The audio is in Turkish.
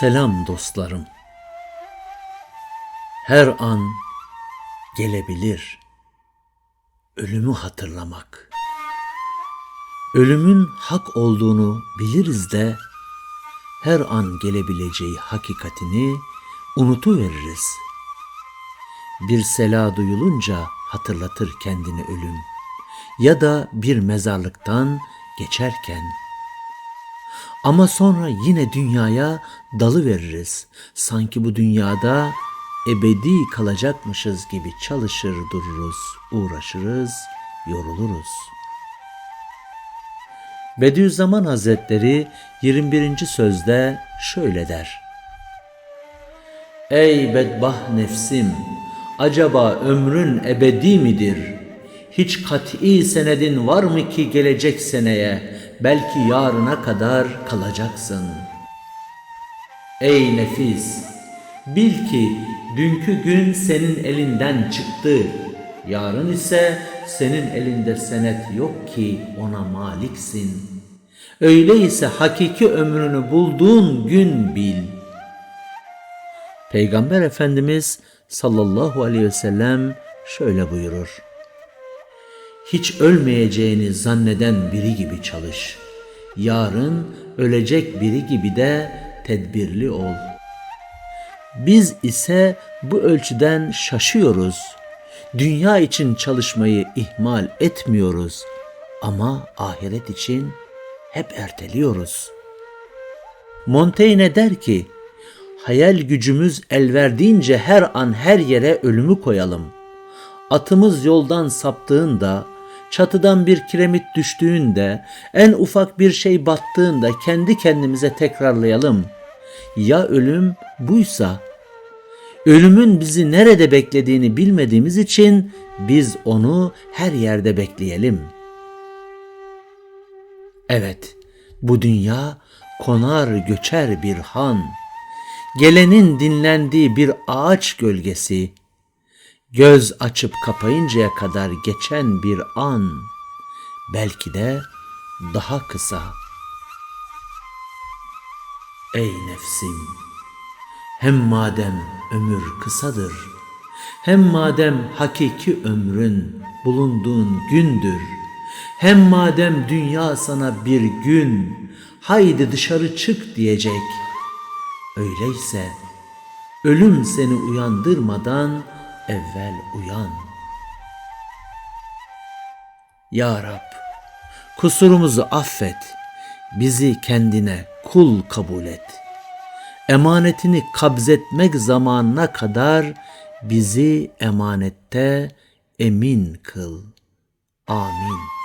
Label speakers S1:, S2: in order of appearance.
S1: Selam dostlarım. Her an gelebilir ölümü hatırlamak. Ölümün hak olduğunu biliriz de her an gelebileceği hakikatini unutuveririz. Bir sela duyulunca hatırlatır kendini ölüm ya da bir mezarlıktan geçerken ama sonra yine dünyaya dalı veririz. Sanki bu dünyada ebedi kalacakmışız gibi çalışır dururuz, uğraşırız, yoruluruz. Bediüzzaman Hazretleri 21. sözde şöyle der. Ey bedbah nefsim! Acaba ömrün ebedi midir? Hiç kat'i senedin var mı ki gelecek seneye, belki yarına kadar kalacaksın. Ey nefis! Bil ki dünkü gün senin elinden çıktı. Yarın ise senin elinde senet yok ki ona maliksin. Öyleyse hakiki ömrünü bulduğun gün bil. Peygamber Efendimiz sallallahu aleyhi ve sellem şöyle buyurur. Hiç ölmeyeceğini zanneden biri gibi çalış. Yarın ölecek biri gibi de tedbirli ol. Biz ise bu ölçüden şaşıyoruz. Dünya için çalışmayı ihmal etmiyoruz ama ahiret için hep erteliyoruz. Montaigne der ki, hayal gücümüz el verdiğince her an her yere ölümü koyalım. Atımız yoldan saptığında, çatıdan bir kiremit düştüğünde, en ufak bir şey battığında kendi kendimize tekrarlayalım. Ya ölüm buysa, ölümün bizi nerede beklediğini bilmediğimiz için biz onu her yerde bekleyelim. Evet, bu dünya konar göçer bir han, gelenin dinlendiği bir ağaç gölgesi, göz açıp kapayıncaya kadar geçen bir an, belki de daha kısa. Ey nefsim! Hem madem ömür kısadır, hem madem hakiki ömrün bulunduğun gündür, hem madem dünya sana bir gün haydi dışarı çık diyecek, öyleyse ölüm seni uyandırmadan evvel uyan. Ya Rab, kusurumuzu affet, bizi kendine kul kabul et. Emanetini kabzetmek zamanına kadar bizi emanette emin kıl. Amin.